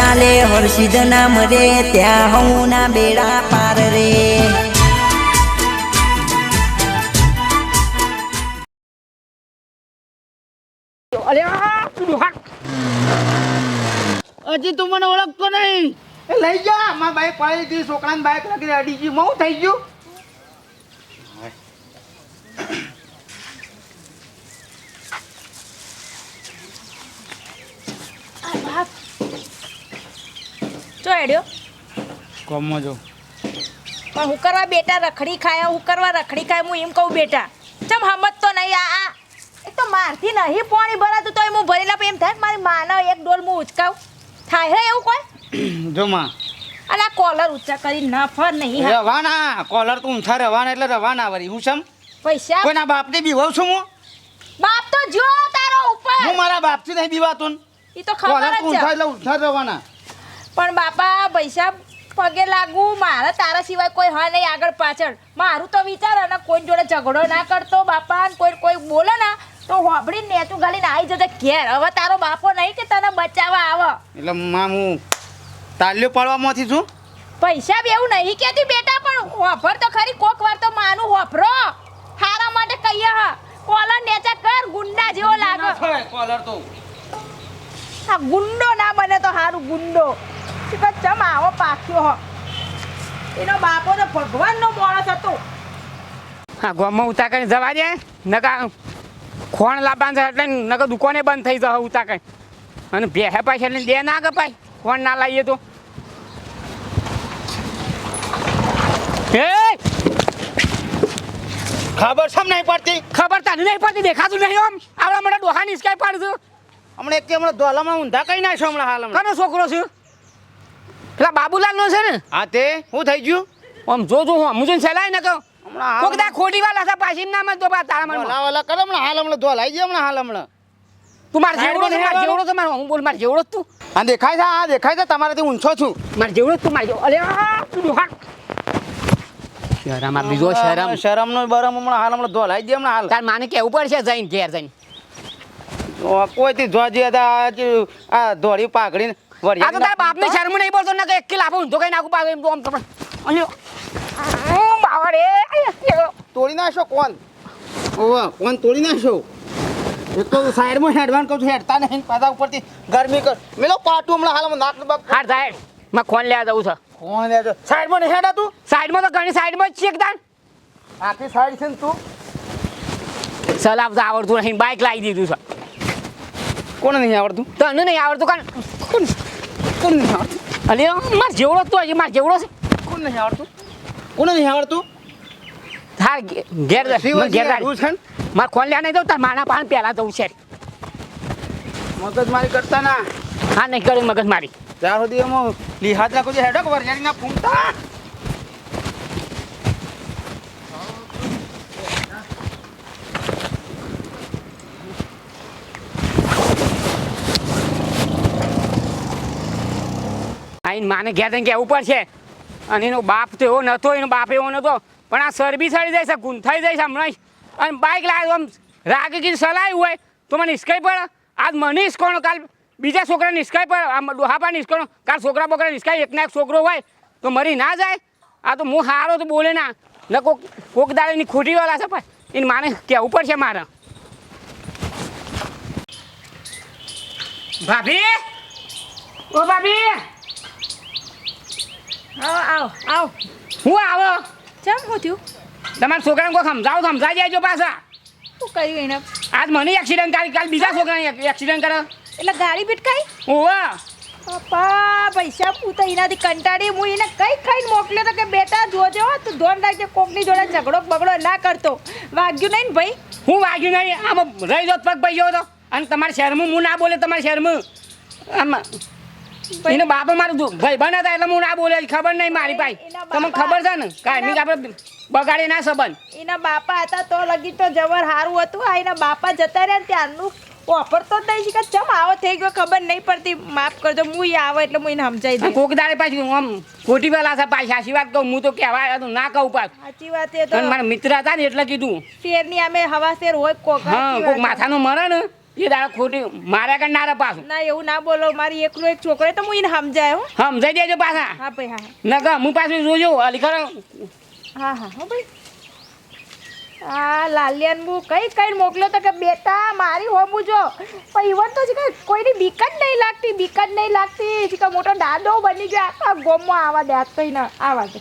ચાલે હર્ષિદ નામ રે ત્યાં હું ના બેડા પાર રે. હજી તું મને ઓળખતો નહીં. એ લઈ જા મારા બાઈક પાડી છોકરા છોકરાને બાઈક લગી અડી ગયું મઉ થઈ ગયું. ચો એડ્યો. કોમો જો. પણ હું કરવા બેટા રખડી ખાય હું કરવા રખડી ખાય હું એમ કહું બેટા. ચમ હમત તો નહીં આ આ. એ તો મારથી નહીં પાણી ભરાતું તોય હું ભરેલા પણ એમ થાય મારી માનો એક ડોલ હું ઉચકાવ. થાય હે એવું કોઈ? જો માં. અલા કોલર ઊંચા કરી ના ફર નહીં. રવાના કોલર તો ઊંચા રવાના એટલે રવાના વરી હું સમ પૈસા? કોઈના બાપને બીવાવ છું હું? બાપ તો જો તારો ઉપર. હું મારા બાપથી નહીં બીવાતો. ઈ તો કોલર ખબર જ ઊંચા એટલે ઊંચા રવાના. પણ બાપા પૈસા પગે લાગુ મારા તારા સિવાય કોઈ હા નહીં આગળ પાછળ. મારું તો વિચાર અને કોઈ જોડે ઝઘડો ના કરતો બાપા કોઈ કોઈ બોલે ના તો હોબડી નેચું ગાલીને આવી જતે ઘેર. હવે તારો બાપો નહીં કે તને બચાવવા આવે. એટલે માં હું તાલ્યો પાડવામાંથી છું? પૈસા એવું નહીં કહેતી બેટા પણ હોફર તો ખરી કોક વાર તો માનું હોફરો હારા માટે કહીએ હા કોલર નેચા કર ગુંડા જેવો લાગે કોલર તો આ ગુંડો ના બને તો હારું ગુંડો કે ચમ આવો પાક્યો હો એનો બાપો તો ભગવાનનો માણસ હતો. હા ગોમાં ઉતા કઈ જવા દે. નકા ખોણ લાવવાનું છે એટલે નકા દુકાને બંધ થઈ જશે ઉતા કઈ અને ભેહે પાછા એટલે દે ના કપાય ખોણ ના લાવીએ તો. એ ખબર સમ નહીં પડતી? ખબર તને નહીં પડતી દેખાતું નહીં આમ. આવડા મને ડોહા નિસ્કાય પાડશું હમણાં એક કે હમણાં ધોલામાં ઊંધા કઈ નાખ્યો હમણાં હાલ કનો છોકરો છું? પેલા બાબુલાલનો છે ને? હા તે? શું થઈ ગયું? આમ જો જો હું મુજે સલાય ને કહો હમણાં કોક દા ખોટી વાલા હતા પાછી ના મત દો બા તારા મનમાં ધોલા વાલા કરે હમણાં હાલ હમણાં ધોલાઈ ગયો હમણાં હાલ હમણાં. તું માર જેવડો છે માર જેવડો છે માર હું બોલ માર જેવડો તું. આ દેખાય છે આ દેખાય છે તમારાથી ઊંચો છું. માર જેવડો જ તું માર જેવડો અરે તું ડોહા શરમ આ બીજો શરમ શરમ નો બરમ હમણાં હાલ હમણાં ધોલાઈ ગયો હમણાં હાલ. તાર માને કેવું પડશે જઈને ઘેર જઈને? ઓ, કોઈથી જોજી હતા આ ધોળી પાઘડી આ તો તારા બાપને શરમ નહીં બોલતો ના કે એક કિલ આપો ઊંધો કઈ નાખું પાછો એમ તો આમ તમને અલ્યો બાવા રે તોડી નાખશો કોણ? ઓવા કોણ તોડી નાખશો? એક તો સાઈડમાં હેડવાન કહું છું હેડતા નહીં પાછા ઉપરથી ગરમી કર. મેલો પાટું હમણાં હાલ નાક બાક હાર સાહેબમાં કોણ લેવા જવું છે. કોણ લેવા છે સાઈડમાં નહીં હેડા તું સાઈડમાં તો ઘણી સાઈડમાં જ છે એકદાન આખી સાઈડ છે ને તું? ચલાવતા આવડતું નહીં બાઇક લાવી દીધું છે. કોને નહીં આવડતું? તને નહીં આવડતું કાન. કોણ કોણ નહીં આવડતું? અલ્યો માર જેવડો તો હજી માર જેવડો છે. કોણ નહીં આવડતું? કોને નહીં આવડતું? હા ઘેર ઘેર માર ખોન લ્યા નહીં દઉં તાર માના પાન પહેલા જવું છે. મગજ મારી કરતા ના. હા નહીં કરી મગજ મારી ત્યાં સુધી એમાં લિહાજ રાખું છે હેડો વરિયાળીના ફૂમતા આઈને માને ઘેર જઈને કહેવું પડશે. અને એનો બાપ તો એવો નહોતો, એનો બાપ એવો નહોતો. પણ આ સરબી સડી જાય છે ગુંથાઈ જાય છે હમણાં અને બાઇક લાવ્યો આમ રાગી સલાયું હોય, તો મને હિસકાઈ પડે. આજ મને હિસકોણો કાલ બીજા છોકરા નિષ્કાય પડે. આમ ડોહાપા નિસ્કોણો કાલ છોકરા બોકરા નિષ્કાય એકના એક છોકરો હોય, તો મરી ના જાય. આ તો હું હારો તો બોલે ના. ને કોક કોક દાડેની ખોટી વાળા છે પણ એને માને કહેવું પડશે મારે. ભાભી? ઓ ભાભી? આવો આવો આવો. હું આવો? ચમ હું થયું? તમારા છોકરાને કોઈ સમજાવો સમજાઈ દેજો પાછા. શું કર્યું એને? આજ મને એક્સિડન્ટ કરી કાલ બીજા છોકરાને એક્સિડન્ટ કરે. એટલે ગાડી ભીટકાઈ? ઓવા. પપ્પા પૈસા પૂતા એનાથી કંટાળી. હું એને કઈ ખાઈને મોકલ્યો તો કે બેટા જોજો હો, તું ધોન રાખજે કોકની જોડે ઝઘડો બગડો ના કરતો. વાગ્યું નહીં ને ભાઈ? હું વાગ્યું નહીં. આમ રહી જોત પગ ભાઈ ગયો હતો અને તમારા શહેરમાં હું ના બોલે તમારા શહેરમાં આમાં એને બાપા મારું ભાઈ બન હતા એટલે હું ના બોલે ખબર નહીં મારી ભાઈ. તમને ખબર છે ને? કાંઈ આપણે બગાડે ના સંબંધ. એના બાપા હતા તો લગી તો જવર સારું હતું. આ એના બાપા જતા રહ્યા ત્યારનું તો જ નહીં કે ચમ આવો થઈ ગયો ખબર નહીં પડતી. માફ કરજો હું ઈ આવો એટલે હું એને સમજાવી દઉં કોક દાડે પાછી આમ ખોટી પેલા છે પાછી સાચી વાત કહું હું તો કહેવાય હતું ના કહું પાછું. સાચી વાત એ તો મારા મિત્ર હતા ને એટલે કીધું. શેરની અમે હવા શેર હોય કોક હા કોક માથાનું માથાનો મરે ને એ દાડા ખોટી મારા કરનારા પાછું. ના એવું ના બોલો. મારી એકલો એક છોકરો તો હું એને સમજાય હો. સમજાઈ દેજો પાછા. હા ભાઈ હા નકા હું પાછું જોજો અલી ખરો. હા હા હો ભાઈ. આ લાલિયાન બુ કઈ કઈ મોકલો તો કે બેટા મારી હોમું જો પણ ઈવન તો કે કોઈની બીક જ નહીં લાગતી બીક જ નહીં લાગતી. કે મોટો દાદો બની ગયો આખા ગોમમાં આવા દે તો ના આવા દે.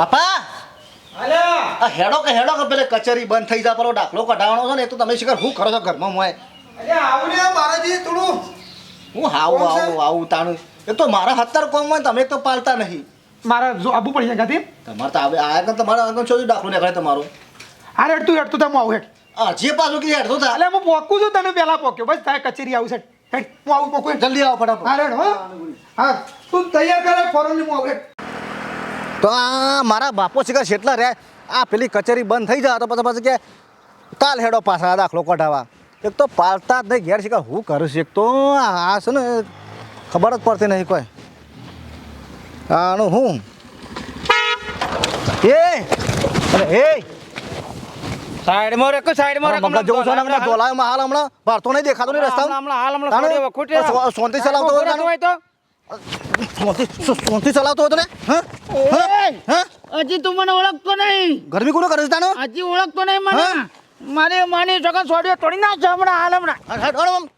બાપા! આ હેડો કે હેડો કે પેલે કચેરી બંધ થઈ જાય પેલો દાખલો કઢાવવાનો છે ને એ તો તમે શીખર શું કરો છો ઘરમાં મોય હું હાવું આવું આવું તાણું. એ તો મારા હત્તર કોમ હોય તમે તો પાલતા નહીં. મારા જો આબુ પડી જાય ગાતી તમારે તો આવે આયા કે તમારા આગળ છોડી દાખલો નીકળે તમારો. હારે હેડ તું હેડ તું હું આવું હેડ. આ જે પાછું કીધું હેડતું થા એટલે હું પોકું છું તને પહેલા પોક્યો બસ તારે કચેરી આવું છે. હેડ હું આવું પોકું જલ્દી આવો ફટાફટ. હા હેડ હા. તું તૈયાર કરે ફોરન હું આવું હેડ. તો આ મારા બાપો શિકાર છેટલા રહે આ પેલી કચેરી બંધ થઈ જાય તો પછી પછી કે કાલ હેડો પાછા દાખલો કઢાવા એક તો પાલતા જ નહીં ઘેર શિકાર હું કરું છું? એક તો આ છે ને ખબર જ પડતી નહીં કોઈ. આનું હું? એ! અરે એ! સાઈડમાં રેકો સાઈડમાં રેકો મગજ જેવું છે હમણાં ડોલાયોમાં હાલ હમણાં. ભારતો નહીં દેખાતો નહીં રસ્તા હમણાં હાલ હમણાં તાણે ચલાવતો હોય તો. શાંતિ ચલાવતો હતો ને હજી તું મને ઓળખતો નહીં ગરમી કોનો કરે છે તાનો હજી ઓળખતો નહીં મને? મારે માની જગત છોડ્યો તોડી નાખ હમણાં હાલ હમણાં.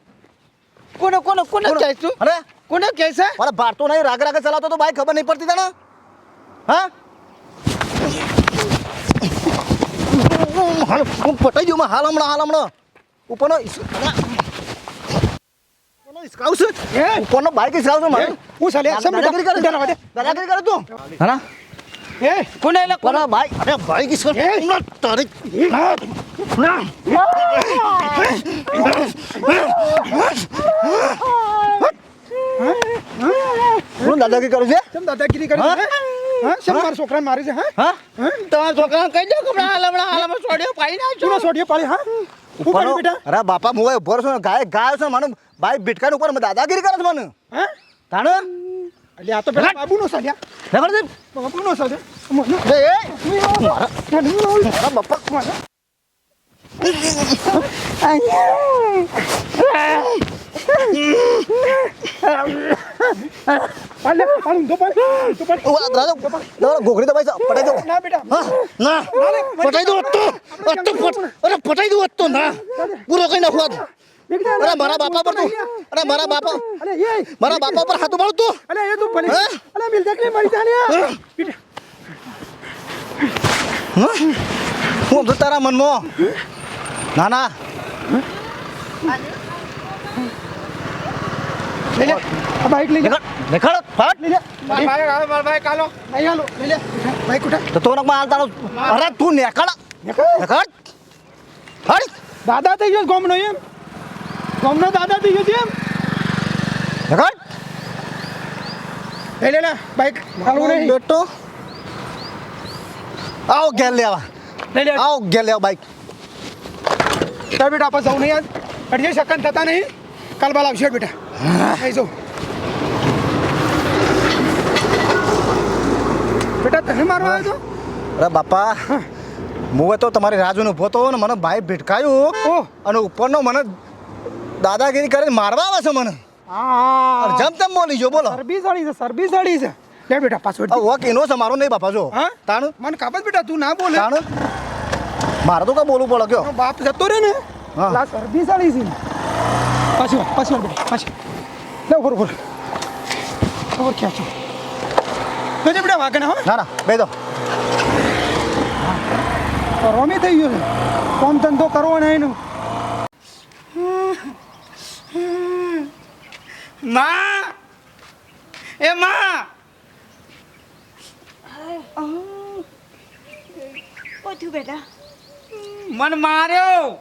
કોને કોને કોને કહે તું અરે કોને કહે છે અરે ભારતો નહીં રાગ રાગે ચલાવતો તો ભાઈ ખબર નહીં પડતી તને હા પટાઈ દઉં હાલ હમણાં હાલ હમણાં ઉપરનો છે? એ! ઉપરનો બાઈક છે મારે. હું? ચાલે દાદાગીરી કરે સમજા છે. દાદાગીરી કરે તું. હા એ કોને એટલે અરે બાઈક અરે બાઈક એ! હમણાં તારી હું દાદાગીરી કરું છે? કેમ દાદાગીરી કરી હા? છે હા? શેમ મારા છોકરાને મારી છે હા? હા? તમારા છોકરાને કહી દો કે હમણાં હમણાં હમણાં છોડ્યો પાડી નાખજો. સોડિયો પાડી હા? કરી બેટા? અરે બાપા મુવાય ઊભો છું ગાય ગાય છે મને ભાઈ ભીટકાઈ ઉપર દાદાગીરી કરે છે મને. હા? તાણ? એટલે આ તો પેલા બાબુનો સાલ્યા ખબર છે બાબુનો સાલ્યા બે એ. મારા. બાપા પાલે પાલું તો પાલે તો પાલે ઓ દાદા દાદા ગોગડી દબાઈ છે પટાઈ દો. ના બેટા. ના પટાઈ દો અત્તો અત્તો અરે પટાઈ દો અત્તો ના. પૂરો કઈ નાખો આજ. અરે મારા બાપા પર તું. અરે મારા બાપા. અરે એ મારા બાપા પર હાથ ઉપાડ તું. અરે એ તો ભલે અરે મિલ દેખ લે મારી જાને બેટા. હું? તો તારા મનમાં? ના ના. લે. લઈ લે. દેખાડ દેખાડ ફાટ. લઈ લે. મારા ભાઈ હાલો મારા ભાઈ કાલો. નહીં હાલો લઈ લે. બાઈક ઉઠા. તો તો નકમાં હાલ અરે તું નેકાડ નેકાડ હાડ દાદા થઈ ગયો ગોમનો એમ. ગોમનો દાદા થઈ ગયો છે એમ. નેકાડ લઈ લે ને બાઈક હાલવું નહીં. બેટો. આવો ઘેર લેવા. લઈ લે. આવો ઘેર લેવા બાઈક. તાર બેટા આપણે જવું નહીં યાર અઢી શકન થતા નહીં. કાલ બાલ આવશે બેટા. અહીં જાઉં બેટા તને મારવા આવ્યો અરે બાપા હું તો તમારી રાજુને ઊભો તો ને મને ભાઈ ભેટકાયું. અને ઉપરનો મને દાદાગીરી કરીને મારવા આવે છે મને. હા. જમ તેમ બોલી જો બોલો. સરબી સાડી છે સરબી સાડી છે. લે બેટા આ વોક એનો છે મારો નહીં બાપા જો. તાણ. મને કાબત બેટા તું ના બોલે. તાણ. મારે તો કા બોલવું પડે કયો? બાપ જતો રે ને. હા. લા સરબી સાડી છે. પાછી વાર બેટા પાછી. લે ઉપર ઉપર ઉપર ખેંચો જોજે બેટા વાગણ હો. ના ના બે દો રોમી થઈ ગયો છે. કોમ ધંધો કરવો ને એનું. માં! એ માં! પોથું બેટા. મન માર્યો.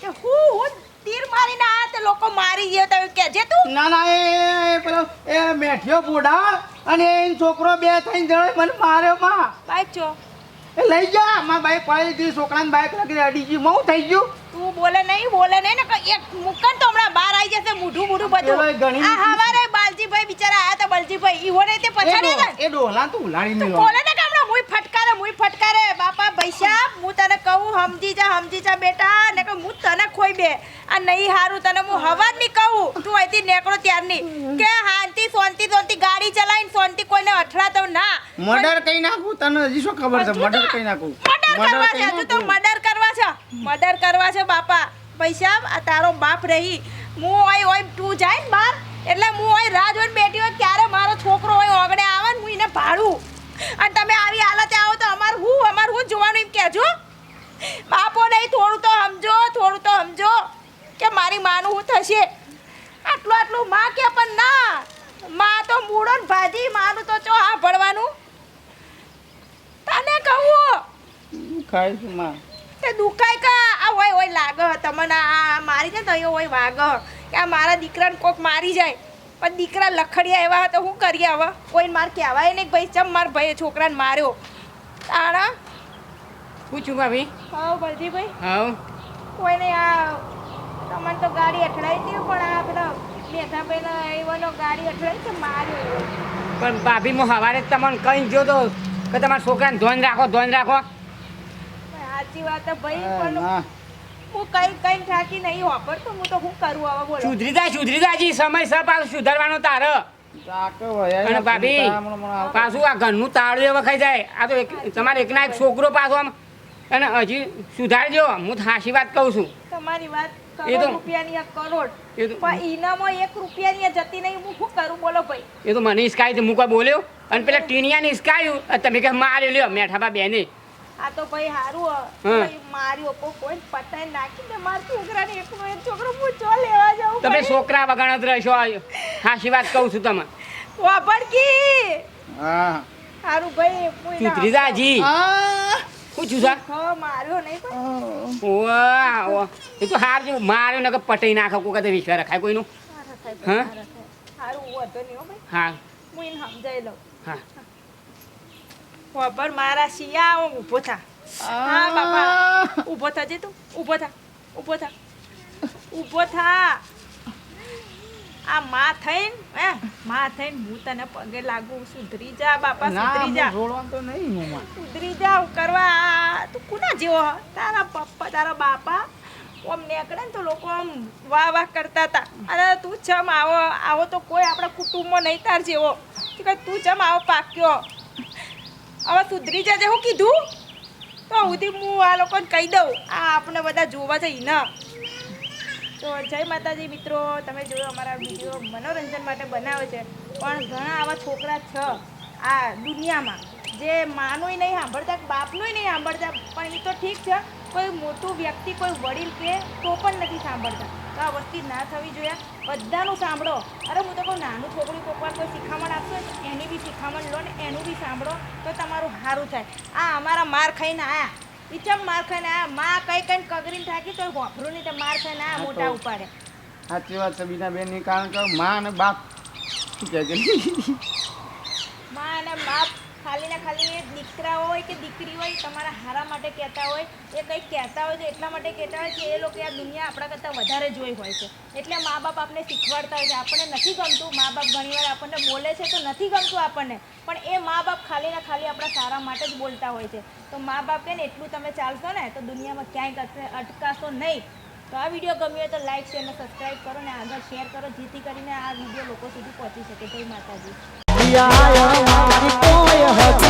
તે હું તીર મારીને આ તે લોકો મારી ગયો તમે કહેજે તું? ના ના એ એ પેલો એ મેઠિયો બુઢા અને એ છોકરો બે થઈને જણે મને માર્યો માં. બાઈક છો એ લઈ જા મારા બાઈક પડી હતી છોકરાને બાઈક લાગી અડી ગયું હું થઈ ગયું. તું બોલે નહીં બોલે નહીં ને એક મુકન તો હમણાં બહાર આવી જશે મૂઢું મૂઢું બધું. આ હવારે બાલજીભાઈ બિચારા આયા તો બાલજીભાઈ ઈવો ને તે એ પછાડ્યા ડો- એ ડોલા તું ઉલાડી તું બોલે ને મુઈ ફટકારે મુઈ ફટકારે. બાપા પૈસા હું તને કહું સમજી જા સમજી જા બેટા. ને કે હું તને ખોઈ બે. આ નહીં હારું તને હું હવા જ નહીં કહું. તું અહીંથી નીકળો ત્યારની કે શાંતિ શાંતિ શાંતિ ગાડી ચલાવીને શાંતિ કોઈને અથડાતો ના. મર્ડર કઈ નાખું? તને હજી શું ખબર છે? મર્ડર કઈ નાખું? મર્ડર કરવા છે તું તો. મર્ડર કરવા છે. મર્ડર કરવા છે બાપા. પૈસા આ તારો બાપ રહી. હું ઓય ઓય તું જાય ને બાર એટલે હું ઓય રાહ જોઈને બેઠી હોય ક્યારે મારો છોકરો હોય ઓગણે આવે ને હું એને ભાડું. અને તમે આવી હાલતે આવો તો અમારું હું અમારું હું જોવાનું એમ કહેજો. બાપો નહીં થોડું તો સમજો થોડું તો સમજો કે મારી માનું હું થશે. આટલું આટલું માં કે પણ ના. માં તો મૂળો ને ભાજી માનું તો ચો હા ભણવાનું. તને કહું. ખાય છે માં. તે દુખાય કા? આ હોય હોય લાગ. તમને આ મારી જાય ને તો હોય વાગ. કે આ મારા દીકરાને કોક મારી જાય. પણ દીકરા લખડિયા એવા હતા હું કરીએ હવે કોઈને માર કહેવાય નહીં ભાઈ ચમ માર ભાઈ છોકરાને માર્યો. તાણા? પૂછું ભાભી. હા બલજીભાઈ હા કોઈને આ તમને તો ગાડી અથડાઈ હતી પણ આ પેલા બેઠા પેલા એવાનો ગાડી અથડાઈ તો માર્યો પણ ભાભી હું સવારે જ તમને કઈ જો તો કે તમારા છોકરાને ધોન રાખો ધોન રાખો. સાચી વાત ભાઈ પણ. હું કઈ કઈ થાકી નહીં વાપરતો હું તો શું કરું હવે બોલો. સુધરી જાય સુધરી જાય હજી સમયસર પાછું સુધારવાનો તારે. અને ભાભી હમણાં- હમણાં આવતા. પાછું આ ઘરનું તાળું વખાઈ જાય. આ તો એક તમારે એકના એક છોકરો પાછો આમ અને હજી સુધારજો હું હાસી વાત કહું છું. તમારી વાત એ તો- રૂપિયાની આ કરોડ. પણ ઈનામાં એક રૂપિયાની જતી નહીં હું શું કરું બોલો ભાઈ? એ તો મને હિસકાઈ હું કોઈ બોલ્યો. અને પેલા ટીનિયાને હિસકાયું તમે કે માર્યો લ્યો મેઠાબા બેને. આ તો ભાઈ હારું હ. હા. માર્યો કો કોઈ પટાઈ નાખીને માર છોકરાને એકનો એક છોકરો હું ચો લેવા જાઉં તમે છોકરા વગણ જ રહેશો હાશી વાત કહું છું તમે વાપરકી. હા. હારું ભાઈ હું એના સુધરી જા જી આ, છું સા? માર્યો નહીં પણ. વાહ. એ તો હાર જેવું માર્યો ને કે પટાઈ નાખો કોઈ કદે વિશ્વાસ રખાય કોઈનું. હા? હારું વધો નહીં હો ભાઈ. હા. હું એને સમજાઈ લઉં. હા. વાપર મારા શિયા ઊભો ઊભો થા. હા બાપા. ઊભો જે તું. ઊભો થા ઊભો થા. ઊભો થા. આ માં થઈને હે માં થઈને હું તને પગે લાગુ સુધરી જા બાપા સુધરી જા. હું તો નહીં હું. સુધરી જા કરવા. તું કોના જેવો તારા પપ્પા તારા બાપા ઓમ નીકળે ને તો લોકો આમ વાહ વાહ કરતા હતા અરે તું ચમ આવો. આવો તો કોઈ આપણા કુટુંબમાં નહીં તાર જેવો. કે તું ચમ આવો પાક્યો. હવે સુધરી જજે, હું કીધું? તો સુધી હું આ લોકોને કહી દઉં, આ આપણે બધા જોવા જઈ ના તો જય માતાજી મિત્રો, તમે જોયો અમારા વીડિયો મનોરંજન માટે બનાવે છે. પણ ઘણા આવા છોકરા છે આ દુનિયામાં, જે માનુંય નહીં સાંભળતા, બાપનુંય નહીં સાંભળતા, પણ એ તો ઠીક છે, કોઈ મોટું વ્યક્તિ, કોઈ વડીલ કે તો પણ નથી સાંભળતા. આ વસ્તી ના થવી જોઈએ. બધાનું સાંભળો. અરે હું તો કહું નાનું છોકરું કોકવાર કોઈ શિખામણ આપશો એની બી શિખામણ લો ને એનું બી સાંભળો તો તમારું સારું થાય. આ અમારા માર ખાઈને આયા. ચમ માર ખાઈને આયા? માં કઈ કઈ કગરીને થાકી તો વાપરું નહીં તો માર ખાઈને આયા મોટા ઉપાડે. સાચી વાત છે બીના બેન કારણ કે માં અને બાપ શું કહે માં અને બાપ ખાલી ને ખાલી દીકરા હોય કે દીકરી હોય, તમારા હારા માટે કહેતા હોય, એ કંઈક કહેતા હોય તો એટલા માટે કહેતા હોય કે એ લોકો આ દુનિયા આપણા કરતાં વધારે જોઈ હોય છે. એટલે મા બાપ આપણે શીખવાડતા હોય છે. આપણને નથી ગમતું, મા બાપ ઘણીવાર આપણને બોલે છે તો નથી ગમતું આપણને. પણ એ મા બાપ ખાલી ને ખાલી આપણા સારા માટે જ બોલતા હોય છે. તો મા બાપ કે ને, એટલું તમે ચાલશો ને, તો દુનિયામાં ક્યાંય અટકાશો નહીં. તો આ વીડિયો ગમ્યો હોય તો લાઈક, શેર અને સબસ્ક્રાઈબ કરો ને આગળ શેર કરો, જેથી કરીને આ વીડિયો લોકો સુધી પહોંચી શકે. જય માતાજી. અમારી કોઈ